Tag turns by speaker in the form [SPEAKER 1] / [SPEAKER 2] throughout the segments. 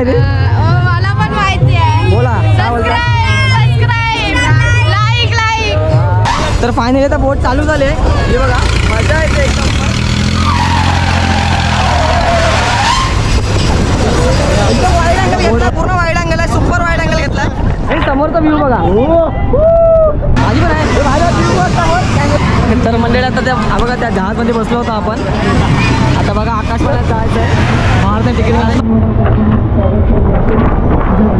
[SPEAKER 1] माहिती
[SPEAKER 2] मला पण माहिती आहे.
[SPEAKER 1] बोला.
[SPEAKER 2] लाईक लाईक
[SPEAKER 1] तर फायनली आता बोट चालू झाले. हे बघा मजा येते एकदम. वाईड अँगल घेतला पूर्ण वाईड अँगल आहे सुपर वाईड अँगल घेतला हे समोरचा व्ह्यू बघा. माझी पण आहे. तर मंडळी आता त्या बघा त्या जहाजमध्ये बसलो होतो आपण. आता बघा आकाशवाण्यात जायचं आहे बाहेरचं तिकीट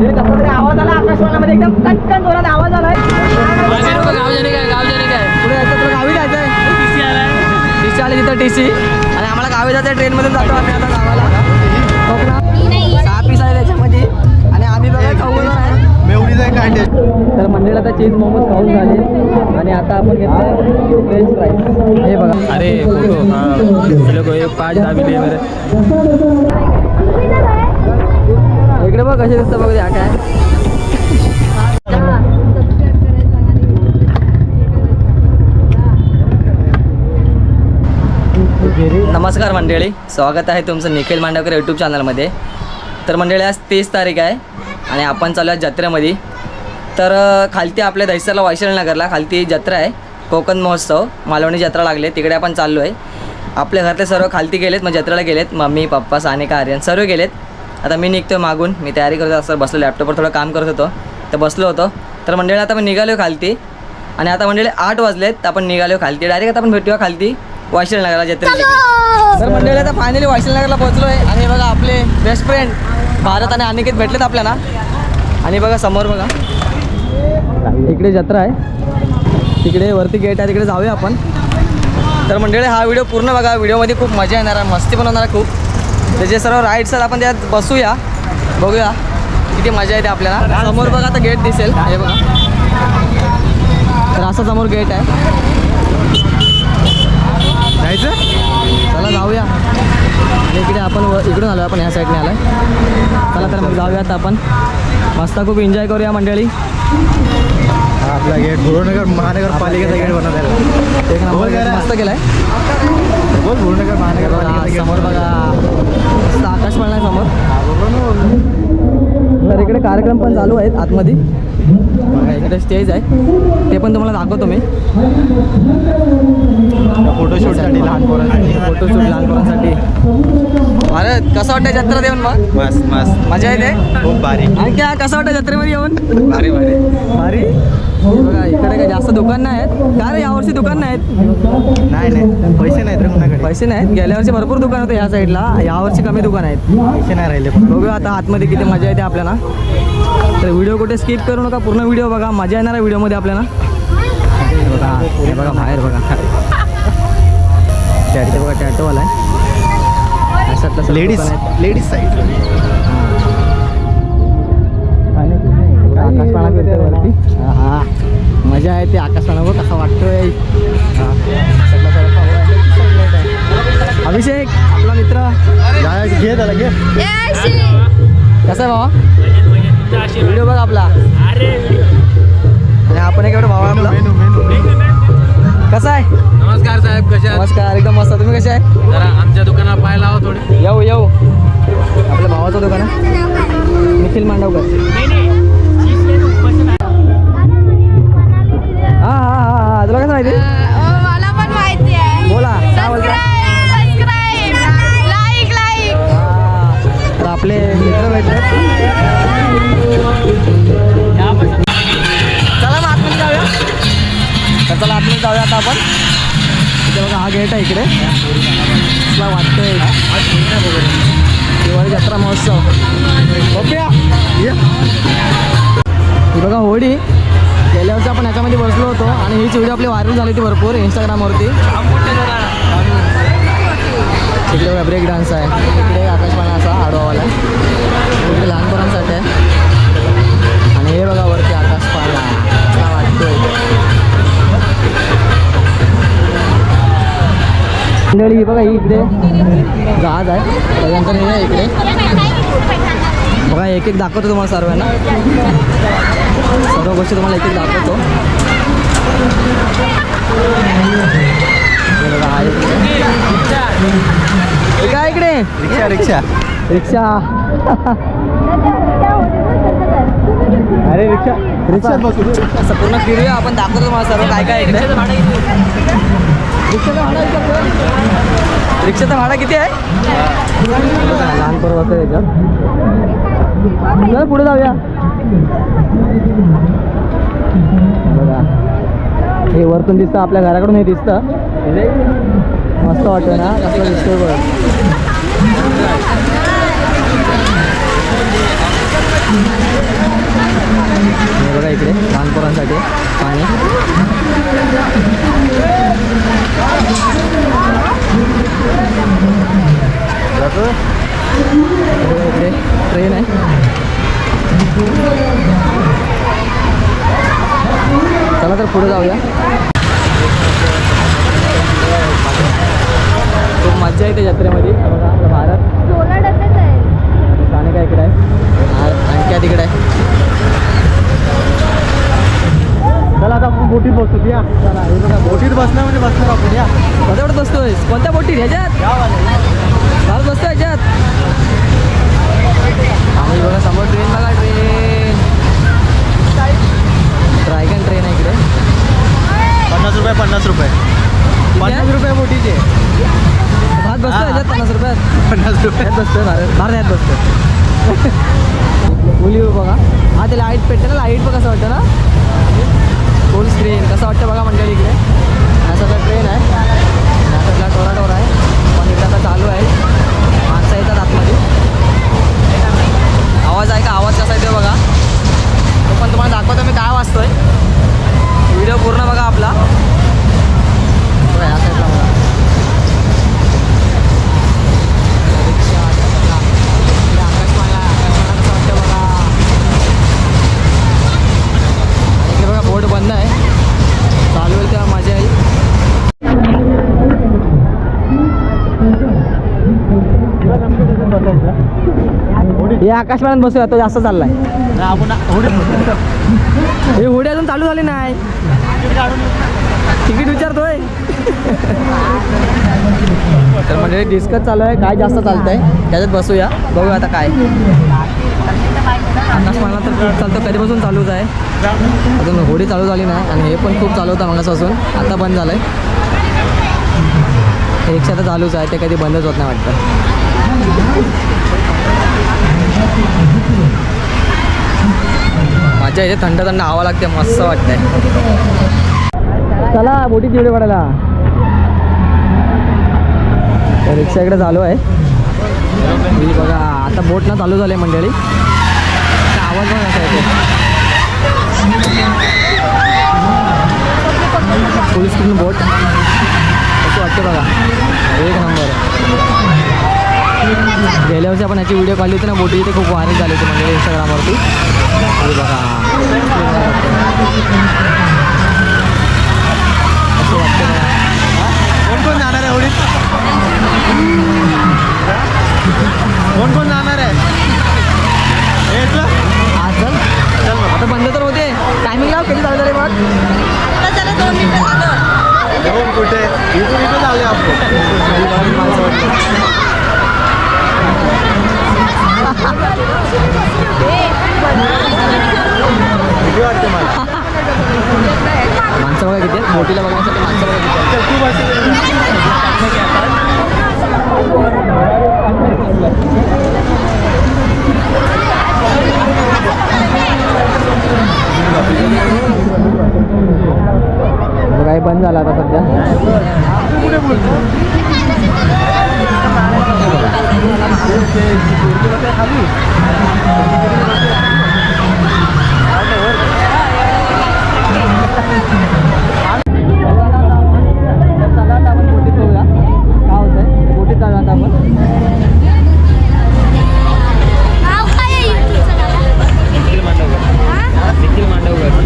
[SPEAKER 1] हे आवाज आला आकाशवाण्यामध्ये एकदम कटकन जोरात आवाज आलाय. पुढे जायचं तुला गावी जायचं आहे टी सी आले तिथं टी सी आणि आम्हाला गावी जायचं आहे ट्रेनमधून जातो आम्ही आता गावाला. कोकणात. सहा पीस आहे त्याच्यामध्ये. आणि आम्ही बघा आहे.
[SPEAKER 3] कांडे
[SPEAKER 1] तर मंदिरात आता चीज मोमोज खाऊन झाले. आणि आता आपण घेतलं फ्रेंच फ्राईज हे बघा.
[SPEAKER 4] अरे फोटो. हाँ. पाँच
[SPEAKER 1] इकडे बघ कसे दिसतं बघ काय? नमस्कार मंडळी. स्वागत आहे तुमचं निखिल मांडवकर यूट्यूब चॅनलमध्ये तर मंडळी आज तीस तारीख आहे आणि आपण चालू आहे जत्रेमध्ये. तर खालती आपल्या दहिसरला वैशाली नगरला खालती जत्रा आहे. कोकण महोत्सव मालवणी जत्रा लागले तिकडे आपण चाललो आहे आपल्या घरातले सर्व खालती गेलेत मग जत्रेला गेलेत. मम्मी पप्पा सानिका आर्यन सर्व गेलेत. आता मी निघतो मागून. मी तयारी करत असं बसलो लॅपटॉपवर थोडं काम करत होतो. तर बसलो होतो. तर मंडळी आता मी निघालो खालती. आणि आता मंडळी आठ वाजलेत. आपण निघालो खालती. डायरेक्ट आता आपण भेटूया खालती. वैशाली नगरला जत्रेला तर मंडळी आता फायनली वैशाली नगरला पोहोचलो आहे आणि बघा आपले बेस्ट फ्रेंड भारत आणि अनिकेत भेटलेत आपल्याला. आणि बघा समोर बघा. इकडे जत्रा आहे. तिकडे वरती गेट आहे तिकडे जाऊया आपण. तर मंडळी हा व्हिडिओ पूर्ण बघा. व्हिडिओमध्ये खूप मजा येणार आहे मस्ती पण होणार खूप. त्याचे सर्व राईड्स आहेत आपण त्यात बसूया. बघूया किती मजा येते आपल्याला. समोर बघा आता गेट दिसेल. हे बघा. तर असं समोर गेट आहे.
[SPEAKER 3] जायचं?
[SPEAKER 1] आणि इकडे आपण व- इकडून आलो आपण ह्या साईडने आलो चला तर मग जाऊयात आपण. मस्त खूप एन्जॉय करूया मंडळी.
[SPEAKER 3] आपला गेट गुरुनगर महानगरपालिकेचा गेट बनवत आहे
[SPEAKER 1] एक नंबर? मस्त केलाय.
[SPEAKER 3] बोल महानगरपालिकेचा गेट
[SPEAKER 1] समोर बघा. मस्त आकाश पण आहे समोर. तर इकडे कार्यक्रम पण चालू आहेत आतमध्ये. बघा इकडे स्टेज आहे. ते पण तुम्हाला दाखवतो मी.
[SPEAKER 3] फोटोशूटसाठी लहान पोरांसाठी
[SPEAKER 1] फोटोशूट लहान मुलांसाठी अरे कसं वाटतं जत्रा देऊन मग?
[SPEAKER 3] मस्त मस्त.
[SPEAKER 1] मजा येते?
[SPEAKER 3] खूप भारी.
[SPEAKER 1] आणि क्या कसं वाटतं जत्रेमध्ये येऊन?
[SPEAKER 3] भारी भारी.
[SPEAKER 1] भारी? बघा इकडे काही जास्त दुकान नाही आहेत. का रे यावर्षी दुकान नाहीत
[SPEAKER 3] नाही नाही. पैसे नाहीत रे कुणाकडे.
[SPEAKER 1] पैसे नाहीत? गेल्या वर्षी भरपूर दुकान होते ह्या साईडला यावर्षी कमी दुकान आहेत.
[SPEAKER 3] पैसे नाही राहिले
[SPEAKER 1] बघूया आता आतमध्ये किती मजा येते आपल्याला. तर व्हिडिओ कुठे स्किप करू नका पूर्ण व्हिडिओ बघा. मजा येणार आहे व्हिडिओमध्ये आपल्याला. बघा हे बघा बाहेर बघा. टॅटो बघा टॅटोवाला आहे.
[SPEAKER 3] लेडीज. लेडीज साईड
[SPEAKER 1] वरती. हा. मजा आहे ते बघ कसा वाटतोय. हा. अभिषेक आपला मित्र.
[SPEAKER 3] घे त्याला घे.
[SPEAKER 1] कसा आहे भावा? व्हिडिओ बघ आपला. आणि आपण एक एवढं भावा आपला.
[SPEAKER 3] मेनू मेनू
[SPEAKER 1] कसा आहे?
[SPEAKER 4] नमस्कार साहेब आहात?
[SPEAKER 1] नमस्कार एकदम मस्त. तुम्ही कसे आहे?
[SPEAKER 4] जरा आमच्या दुकानात पाहायला हवं थोडे.
[SPEAKER 1] येऊ येऊ. आपल्या भावाचं दुकान आहे. निखिल मांडवकर. हा हा हा हा. तुला कसं माहिती?
[SPEAKER 2] मला पण माहिती आहे.
[SPEAKER 1] बोला. काय बोलता?
[SPEAKER 2] लाईक लाईक
[SPEAKER 1] हा. तर आपले मित्र भेटले आहे इकडे? मला वाटतंय दिवाळी जत्रा महोत्सव. ओके ही बघा होडी गेल्या वर्षी आपण याच्यामध्ये बसलो होतो आणि हीच व्हिडिओ आपली व्हायरल झाली होती भरपूर इंस्टाग्रामवरती इकडे ब्रेक डान्स आहे. इकडे आकाशवाणी असा आडवावाला. तिकडे लहानपणांसाठी आहे. मंडळी ही बघा इकडे जहाज आहे. त्याच्यानंतर हे आहे इकडे. बघा एक एक दाखवतो तुम्हाला सर्वांना. सर्व गोष्टी तुम्हाला एक एक दाखवतो. काय इकडे?
[SPEAKER 3] रिक्षा रिक्षा.
[SPEAKER 1] रिक्षा.
[SPEAKER 3] अरे रिक्षा. रिक्षात बसू.
[SPEAKER 1] असं पूर्ण फिरूया आपण दाखवतो तुम्हाला सर्व काय काय इकडे. रिक्षाचं भाडा किती आहे? लहान पोरं बसतं चल पुढे जाऊया. बघा. हे वरतून दिसतं आपल्या घराकडून हे दिसतं. मस्त वाटतं ना कसं दिसतोय बघ. बघा इकडे लहानपोरांसाठी पाणी हे बघा इकडे ट्रेन आहे चला तर पुढे जाऊया. खूप मजा येते जत्रेमध्ये बघा आपलं भारत.
[SPEAKER 2] आणि
[SPEAKER 1] काय इकडे आहे? आ- आणखी तिकडे आहे?
[SPEAKER 3] चला आता आपण बोटीत बसतो या.
[SPEAKER 1] चला हे बघा
[SPEAKER 3] बोटीत बसणार म्हणजे बसणार आपण या.
[SPEAKER 1] कशावर बसतोय कोणत्या बोटीत? ह्याच्यात? भारत बसतो ह्याच्यात? आम्ही बघा समोर ट्रेन बघा ट्रेन ट्रायगन ट्रेन आहे इकडे.
[SPEAKER 3] पन्नास रुपये पन्नास रुपये. पन्नास रुपये बोटीचे.
[SPEAKER 1] भात बसतो ह्याच्यात पन्नास रुपयात
[SPEAKER 3] पन्नास रुपये.
[SPEAKER 1] ह्यात बसतोय भारत. भारत बसतोय. मुली बघा. हा ते लाइट पेटते ना? लाइट बघ कसं वाटतं ना? फुल स्क्रीन कसं वाटतं बघा मंडळी इकडे? सगळा ट्रेन आहे. हा सगळा टोरा टोरा आहे. पण इकडे आता चालू आहे. माणसं येतात आतमध्ये. आवाज आहे का? आवाज कसा येतो बघा? तो पण तुम्हाला दाखवतो. मी काय वाचतोय व्हिडिओ पूर्ण बघा आपला. बघा, बघा बोट बंद आहे. चालू आहे तेव्हा मजा येईल हे बसूया तो जास्त चाललाय.
[SPEAKER 3] आपण
[SPEAKER 1] हे होडी अजून चालू झाली नाही. तिकीट विचारतोय. तर म्हणजे डिस्कस चालू आहे. काय जास्त चालतंय? त्याच्यात बसूया. बघूया आता काय. आकाश मला तर खूप चालतं. कधीपासून चालूच आहे. अजून होडी चालू झाली नाही आणि हे पण खूप चालू होतं मगापासून आता बंद झालं आहे रिक्षा तर चालूच आहे. ते कधी बंदच होत नाही वाटतं. मजा येते थंड थंड हवा लागते मस्त वाटतंय. चला बोटी तिकडे पडायला. रिक्षा इकडे चालू आहे. बघा आता बोट ना चालू झाली मंडळी. आता आवाज पण कसा येतो फुल स्क्रीन बोट. असं वाटतं बघा. गेल्या वर्षी आपण याची व्हिडिओ काढली होती ना बोटी ते खूप व्हायरल झाली होती म्हणजे इंस्टाग्रामवरती बघा.
[SPEAKER 3] कोण कोण जाणार आहे कोण कोण जाणार आहे? इथलं?
[SPEAKER 1] चल.
[SPEAKER 3] चल मग.
[SPEAKER 1] आता बंद तर होते. टायमिंग लाव कधी चालू झाले मग.
[SPEAKER 2] दोन मिनिटं
[SPEAKER 3] कुठे? इथून इथं आपण. किती वाटते मला
[SPEAKER 1] माणसं बघा किती मोठीला बघण्यासाठी माणसं बघा काही बंद झाला आता सध्या चला आता आपण बोटीत बघूया काय होतंय बोटीत चालू आता आपण
[SPEAKER 2] नाव काय आहे युट्यूबचं दादा?
[SPEAKER 4] निखिल मांडवकर? निखिल मांडवकर.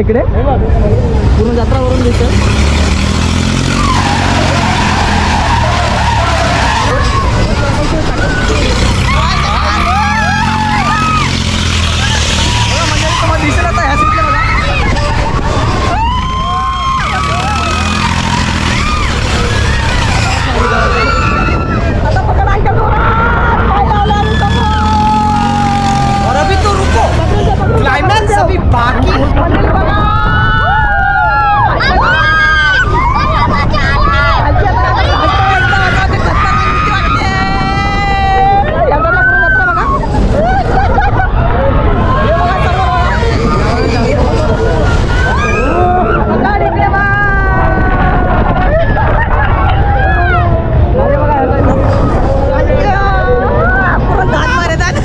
[SPEAKER 1] इकडे पूर्ण जत्रा वरून दिसते बघा, म्हणजे तुम्हाला दिसेल आता ह्या सीटला बघा. आता पकड अंकल जोरात. पाय लावला आणि समोर. और अभी तो रुको क्लाइमैक्स अभी बाकी मंडळी बघा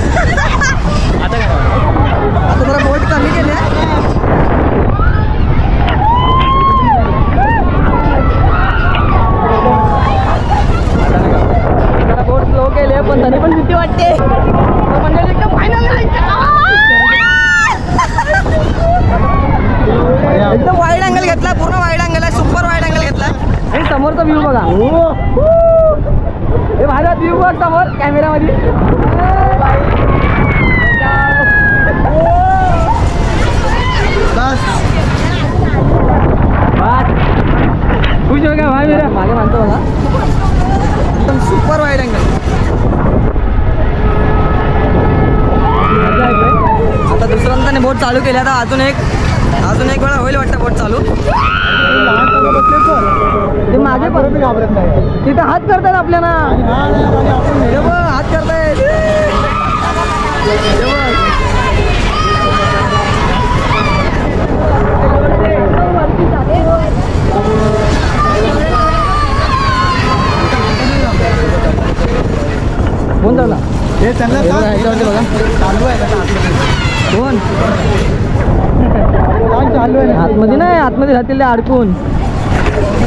[SPEAKER 4] आता काय
[SPEAKER 1] आता जरा बोट कमी केले जरा बोट स्लो केले पण तरी पण भीती वाटते तर मंडळी एकदम फायनल एकदम वाईड अँगल घेतला पूर्ण वाईड अँगल आहे सुपर वाईड अँगल घेतला आणि समोरचा व्ह्यू बघा हे माझा व्ह्यू बघ समोर कॅमेरामध्ये
[SPEAKER 3] बस
[SPEAKER 1] खुश हो का भाई मेरा मागे मानतो बघा एकदम सुपर वाईड अँगल आता दुसऱ्यांदा बोट चालू केली. आता अजून एक अजून एक वेळा होईल वाटतं बोट चालू.
[SPEAKER 3] तर
[SPEAKER 1] ते मागे
[SPEAKER 3] पोरं बी घाबरत नाही.
[SPEAKER 1] तिथे हात करतात आपल्याला.
[SPEAKER 3] हा, आणि आपण
[SPEAKER 1] हे बघ, हात करतायत. हे. कोण चालला?
[SPEAKER 3] हे त्यांना
[SPEAKER 1] हे
[SPEAKER 3] चालू आहे.
[SPEAKER 1] कोण
[SPEAKER 3] चालू आहे
[SPEAKER 1] आतमध्ये नाही आतमध्ये राहतील अडकून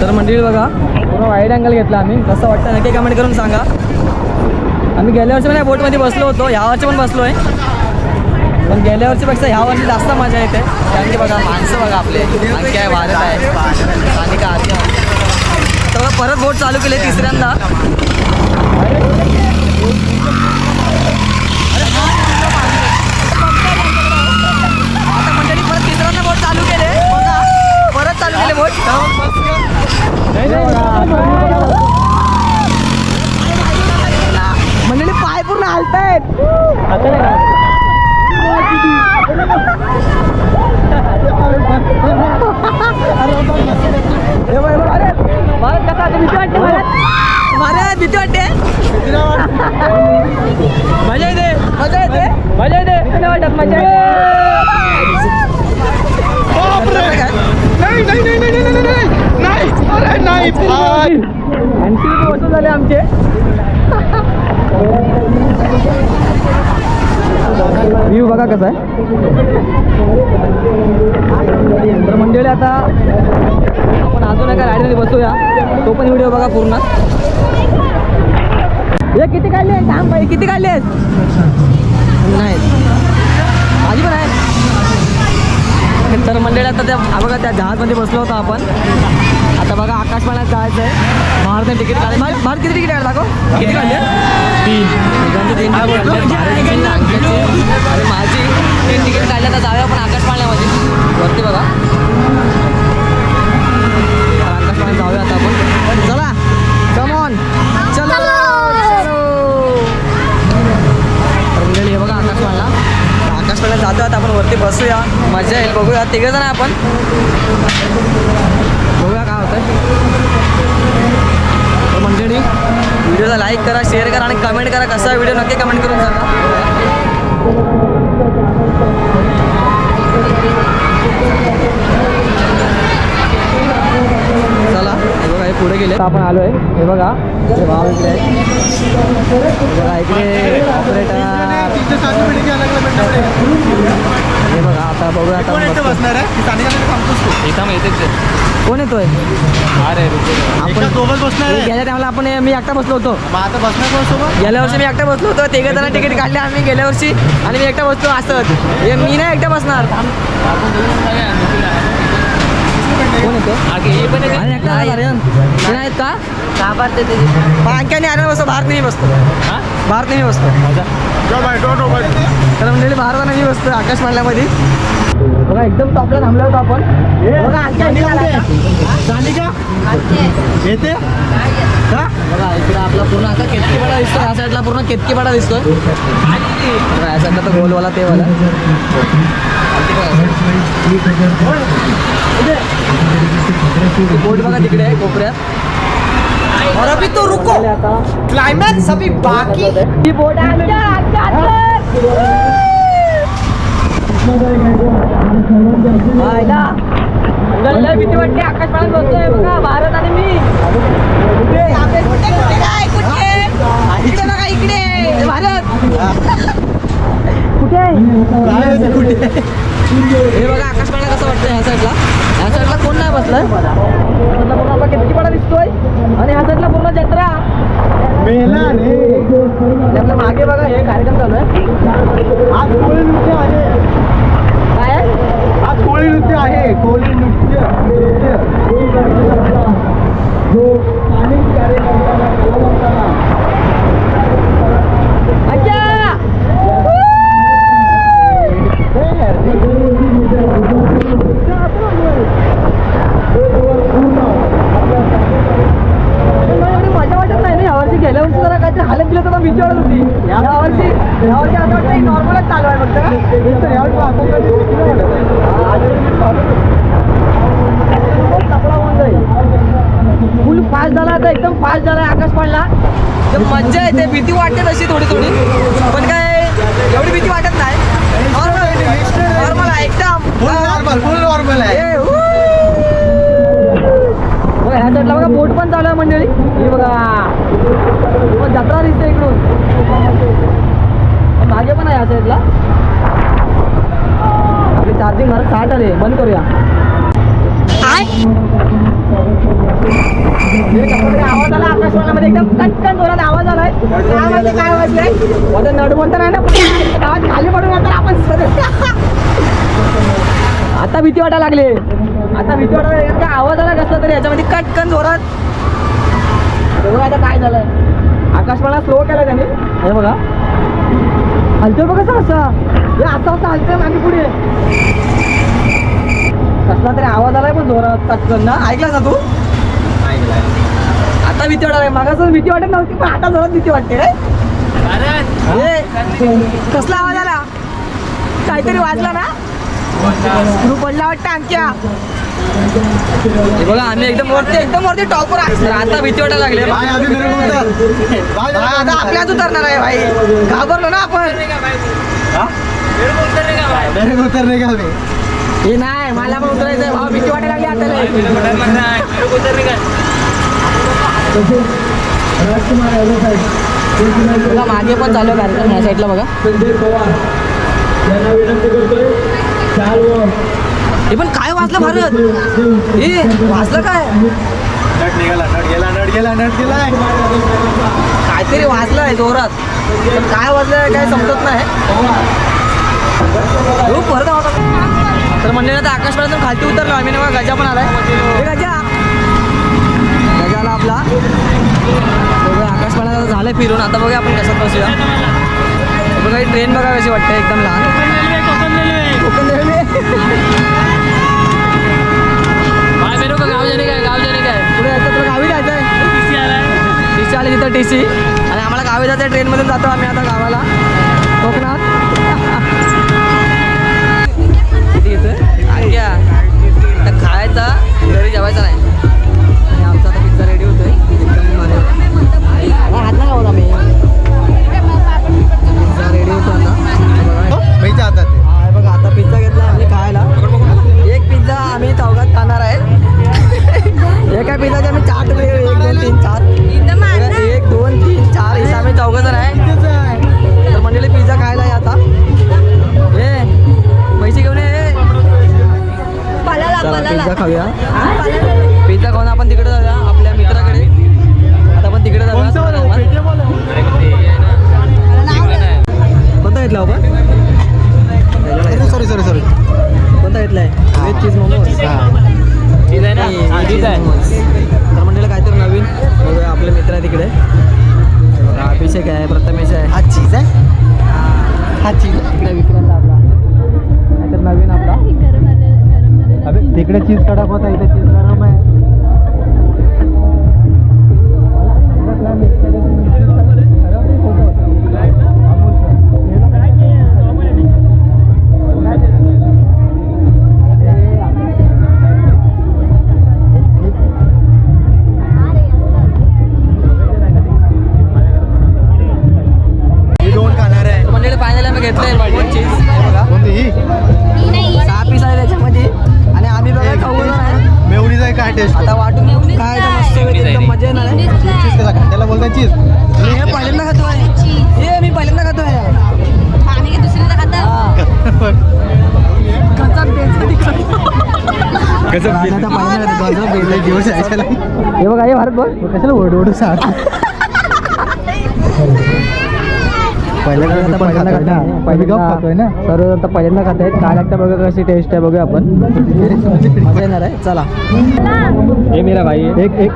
[SPEAKER 1] तर मंडळी बघा पूर्ण वाईट अँगल घेतला आम्ही. कसं वाटतं नक्की कमेंट करून सांगा. आम्ही गेल्या वर्षी पण या बोटमध्ये बसलो होतो ह्या वर्षी पण बसलो आहे पण गेल्या वर्षीपेक्षा ह्या वर्षी जास्त मजा येते. कारण की बघा माणसं बघा आपले. आणखी आहे वारत आहे आणि का आधी तर परत बोट चालू केले तिसऱ्यांदा आता मंडळी परत तिसऱ्यांदा बोट चालू केले बघा चालू केले बोट मंडळी पाय पूर्ण हलतायत. आता भीती वाटते? मजा येते मजा येते मजा येते नाही वाटत मजा
[SPEAKER 3] नाही नाही नाही नाही नाही नाही नाही अरे नाही भाई.
[SPEAKER 1] ऐंशी रुपये वसूल झाले आमचे व्ह्यू बघा कसा आहे तर मंडळी आता आहे बघा पूर्ण. हे किती काढले? थांब बाई किती काढले नाही माझी पण आहे तर मंडळी आता त्या बघा त्या जहाजमध्ये बसलो होतो आपण. आता बघा आकाशवाण्यात जायचं आहे भारत तिकीट काढले. भारत किती तिकीट काढला दाखव किती काढले? तीन. आणि माझी तीन तिकीट काढले. तर जाऊया आपण आकाशवाण्यामध्ये वरती बघा. आकाशवाण्यात जाऊया आता आपण. आकाशवाण्यात जातो आता आपण वरती बसूया. मजा येईल बघूया. तिघं जण आपण. बघूया काय होतं तर मंडळी व्हिडिओला लाईक करा शेअर करा आणि कमेंट करा कसा व्हिडिओ नक्की कमेंट करून सांगा. चला हे बघा हे पुढे गेले. तर आपण आलो आहे हे बघा इकडे हे बघा इकडे ऑपरेटर हे बघा आता बघूया आता
[SPEAKER 4] इथं येतेच
[SPEAKER 1] कोण येतोय?
[SPEAKER 4] अरे
[SPEAKER 1] आपण
[SPEAKER 3] सोबत बसणार आहे.
[SPEAKER 1] गेल्या टायमाला आपण मी एकटा बसलो होतो.
[SPEAKER 3] मग आता बसणार कोण सोबत?
[SPEAKER 1] गेल्या वर्षी मी एकटा बसलो होतो तिघे जण तिकीट काढले आम्ही गेल्या वर्षी आणि मी एकटा बसतो असत मी नाही एकटा बसणार. कोण येतो आणि का अंक्याने बसतो बाहेर नाही बसतो. भारत नाही बसतो तर म्हणजे बाहेर नाही बसतो आकाश मांडल्यामध्ये बघा एकदम टॉपला थांबलो होतो आपण बघा अंक्या इकडे
[SPEAKER 3] येते
[SPEAKER 1] बघा इकडे आपला पूर्ण आता केतकीपाडा दिसतो या साईडला पूर्ण केतकीपाडा दिसतोय या साईडला तर गोलवाला ते वाला बोट बघा तिकडे आहे कोपऱ्यात.
[SPEAKER 3] और अभी तो रुको. क्लाइमैक्स अभी बाकी.
[SPEAKER 1] ही बोट भीती वाटते. बसतोय बघा भारत आणि मी. इकडे बघा इकडे. भारत. कुठे? हे बघा आकाश पाण्यात कसं वाटतं ह्या साईडला ह्या साईडला कोण नाही बसलं साईडला पूर्ण आपला किती दिसतोय? आणि ह्या साईडला पूर्ण जत्रा. आपल्या मागे बघा हे कार्यक्रम चालू आहे.
[SPEAKER 3] आज कोळी नृत्य आहे.
[SPEAKER 1] काय?
[SPEAKER 3] आज कोळी नृत्य आहे कोळी नृत्य जो स्थानिक कार्यकर्त्यांना कलावंतांना
[SPEAKER 1] अच्छा एवढी मजा वाटत नाही ना यावर्षी गेल्या वर्षी जरा काहीतरी हालत दिलं तर भीती वाटत होती यावर्षी यावर्षी असं वाटतं नॉर्मलच चालू आहे फक्त कपडा होऊन जाईल फुल फास्ट झाला आता एकदम फास्ट झाला आकाश पडला तर मज्जा येते भीती वाटते तशी थोडी थोडी पण काय एवढी भीती वाटत नाही नॉर्मल आहे एकदम
[SPEAKER 3] फुल नॉर्मल फुल नॉर्मल आहे
[SPEAKER 1] ए, ऊ. बघा, ह्या साईडला बघा बोट पण चालू आहे मंडळी. ही बघा. पण जत्रा दिसते इकडून. मागे पण आहे साईडला आपली चार्जिंग मला साठ आले. बंद करूया. हे आवाज आला आकाशवाण्यामध्ये एकदम कटकन जोरात आवाज आलाय. काय माहिती काय वाजलंय. आता नडवंत नाही ना आवाज खाली पडून आपण आता भीती वाटायला लागली. आता भीती वाटायला लागली. इतका आवाज आला कसला तरी याच्यामध्ये कटकन जोरात. बघा आता काय झालंय. आकाशवाणा स्लो केला त्याने. बघा. हलतोय बघा कसं असं. हे असं हलतोय मागे पुढे. कसला तरी आवाज आलाय पण जोरात. कटकन ना ऐकला ना तू? आता भीती वाटायला मागास भीती वाटत नव्हती पण आता जोरात भीती वाटते रे. कसला आवाज आला? काहीतरी वाजला ना? पडला वाटतं हे बघा आम्ही एकदम वरती एकदम वरती टॉपवर आहे आता भीती वाटायला लागली
[SPEAKER 3] भाई
[SPEAKER 1] आता आपल्याच उतरणार आहे भाई. घाबरलो ना आपण.
[SPEAKER 3] मेरे को उतरने का भी
[SPEAKER 1] हे नाही मला पण उतरायचं आहे. भाऊ भीती वाटायला लागली आता लय. बघा, मागे पण चालू आहे कार्यक्रम ह्या साईडला बघा.
[SPEAKER 3] संजय पवार. यांना विनंती करतोय चाल व
[SPEAKER 1] हे पण काय वाजलं भारत? हे वाजलं काय?
[SPEAKER 3] नट निघाला नट गेला नट गेला नट गेलाय.
[SPEAKER 1] काहीतरी वाजलंय जोरात. पण काय वाजलंय काय समजत नाही. हो, परत आवाज आला. तर मंडळी आता आकाशवाणीतून खालती उतरलो आम्ही ना गजा पण आलाय. हे गजा. गजा आला आपला. बघूया झालं फिरून. आता बघूया आपण कशात बसूया. हे बघा ही ट्रेन बघा कशी वाटते एकदम लहान. तिथं टी सी आणि आम्हाला गावी जायचं आहे ट्रेनमधून जातो आम्ही आता गावाला. कोकणात. किती आता खायचा घरी जेवायचा नाही.
[SPEAKER 3] अबे चीज कडक होता इथे सांग पहिल्यांदा खातोय ना.
[SPEAKER 1] सर्व आता पहिल्यांदा खात आहेत काय लागतं बघा कशी टेस्ट आहे बघूया आपण. मजा येणार आहे? चला.
[SPEAKER 4] ये मेरा भाई है
[SPEAKER 3] एक एक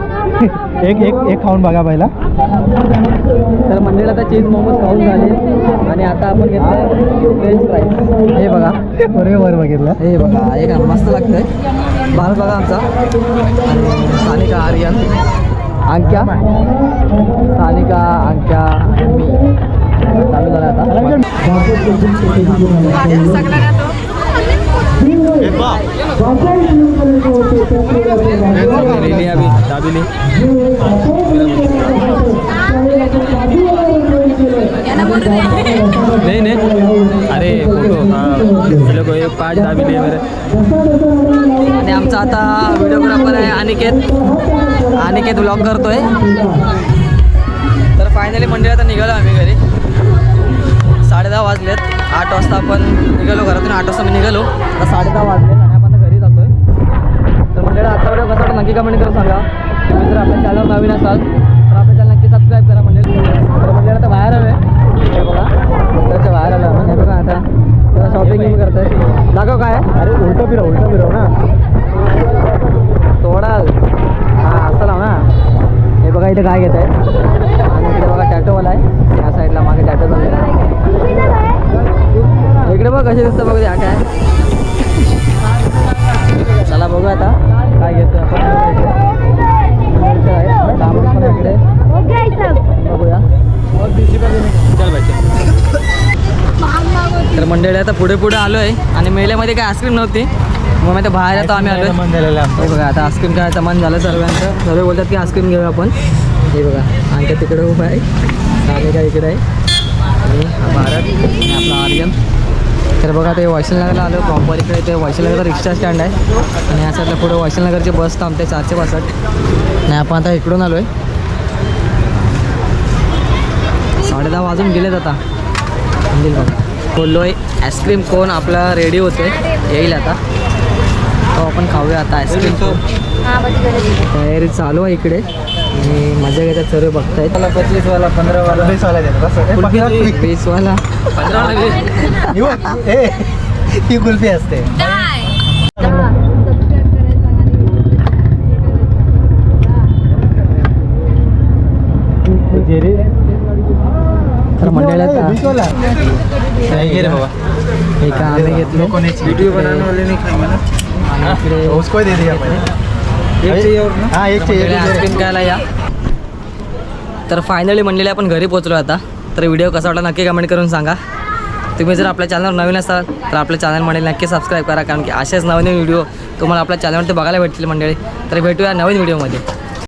[SPEAKER 3] एक एक एक खाऊन बघा पहिला.
[SPEAKER 1] तर मंदिरात आता चीज मोमोज खाऊन झाले. आणि आता आपण घेतलं फ्रेंच फ्राईज हे बघा.
[SPEAKER 3] बरोबर वर बघितलं.
[SPEAKER 1] हे बघा. हे का मस्त लागतंय. भारत बघा आमचा. आणि सानिका आर्यन. अंक्या? सानिका अंक्या मी. चालू झालं आता.
[SPEAKER 4] रेली अभी दाबेली नहीं नहीं. अरे फोटो हाँ ये लोग ये पाँच दाबेली है मेरे
[SPEAKER 1] आणि आमचा आता व्हिडिओग्राफर आहे अनिकेत. अनिकेत ब्लॉग करतोय. तर फायनली मंडळी आता निघालो आम्ही घरी. साडे दहा वाजलेत. आठ वाजता आपण निघालो घरातून. आठ वाजता मी निघालो. आता साडे दहा वाजलेत आणि आपण आता घरी जातोय. तर मंडळी आजचा व्हिडिओ कसा वाटला नक्की कमेंट करून सांगा. तुम्ही जर आपल्या चॅनल नवीन असाल तर आपल्या चॅनल नक्की सबस्क्राईब करा मंडळी. तर मंडळी आता बाहेर हवे हे बघा. मंदिराच्या बाहेर आलो हे बघा आता. शॉपिंग करतोय. दाखव काय?
[SPEAKER 3] अरे उलट फिरव उलट फिरव ना.
[SPEAKER 1] तोडाल. हां असं लाव ना. हे बघा इथे काय घेत आहे आणि इकडे बघा टॅटोवाला आहे. या साईडला मागे टॅटो चाललेला आहे. इकडे बघ कसे दिसतं बघ या काय. चला बघू आता. काय घेतो आपण? इकडे. बघूया.
[SPEAKER 4] चल बच्चे
[SPEAKER 1] तर मंडळी आता पुढे पुढे आलो आहे आणि मेल्यामध्ये काय आईस्क्रीम नव्हती. मग आता बाहेर आता आम्ही आलो
[SPEAKER 3] आहे
[SPEAKER 1] हे बघा आता आईस्क्रीम खायचं मन झालं सर्वांचं. सर्व बोलतात की आईस्क्रीम घेऊया आपण. हे बघा आणखी तिकडे उभा आहे. सानिका इकडे आहे. आणि भारत आपला आर्यन. तर बघा ते वैशालनगरला आलो प्रॉपर इकडे ते वैशालनगरचा रिक्षा स्टँड आहे. आणि या साईडला पुढे वैशालनगरची बस थांबते चारशे पासष्ट. आणि आपण आता इकडून आलो आहे साडे दहा वाजून गेलेत आता. मंदिर बघा. बोललो आहे आईस्क्रीम कोण आपला रेडी होतोय? येईल आता. तो आपण खाऊया आता आईस्क्रीम कोण.
[SPEAKER 2] हा
[SPEAKER 1] तयारी चालू आहे इकडे. आणि मजा घेतात सर्व बघतायत.
[SPEAKER 3] वाला पच्चीस वाला पंधरा वाला वीस वाला देतात.
[SPEAKER 1] वीसवाला.
[SPEAKER 3] ही ही कुल्फी असते
[SPEAKER 1] तर मंडळात
[SPEAKER 3] ए, वीस वाला. नाही, घे रे बाबा
[SPEAKER 1] एका आम्ही घेतलो
[SPEAKER 3] वीडियो बनाने वाले नहीं खाएंगे ना
[SPEAKER 1] इकडे
[SPEAKER 3] उसको ही दे दिया अपन एक चाहिए और हाँ एक चाहिए
[SPEAKER 1] मंडळी
[SPEAKER 3] एक चाहिए.
[SPEAKER 1] आईस्क्रीम खायला या. तर फायनली मंडळी आपण घरी पोहोचलो आता. तर व्हिडिओ कसा वाटला नक्की कमेंट करून सांगा. तुम्ही जर आपल्या चॅनलवर नवीन असाल तर आपल्या चॅनल मंडळी नक्की सबस्क्राईब करा कारण की असेच नवीन व्हिडिओ तुम्हाला आपल्या चॅनलवरती बघायला भेटतील मंडळी. तर भेटूया नवीन व्हिडिओमध्ये.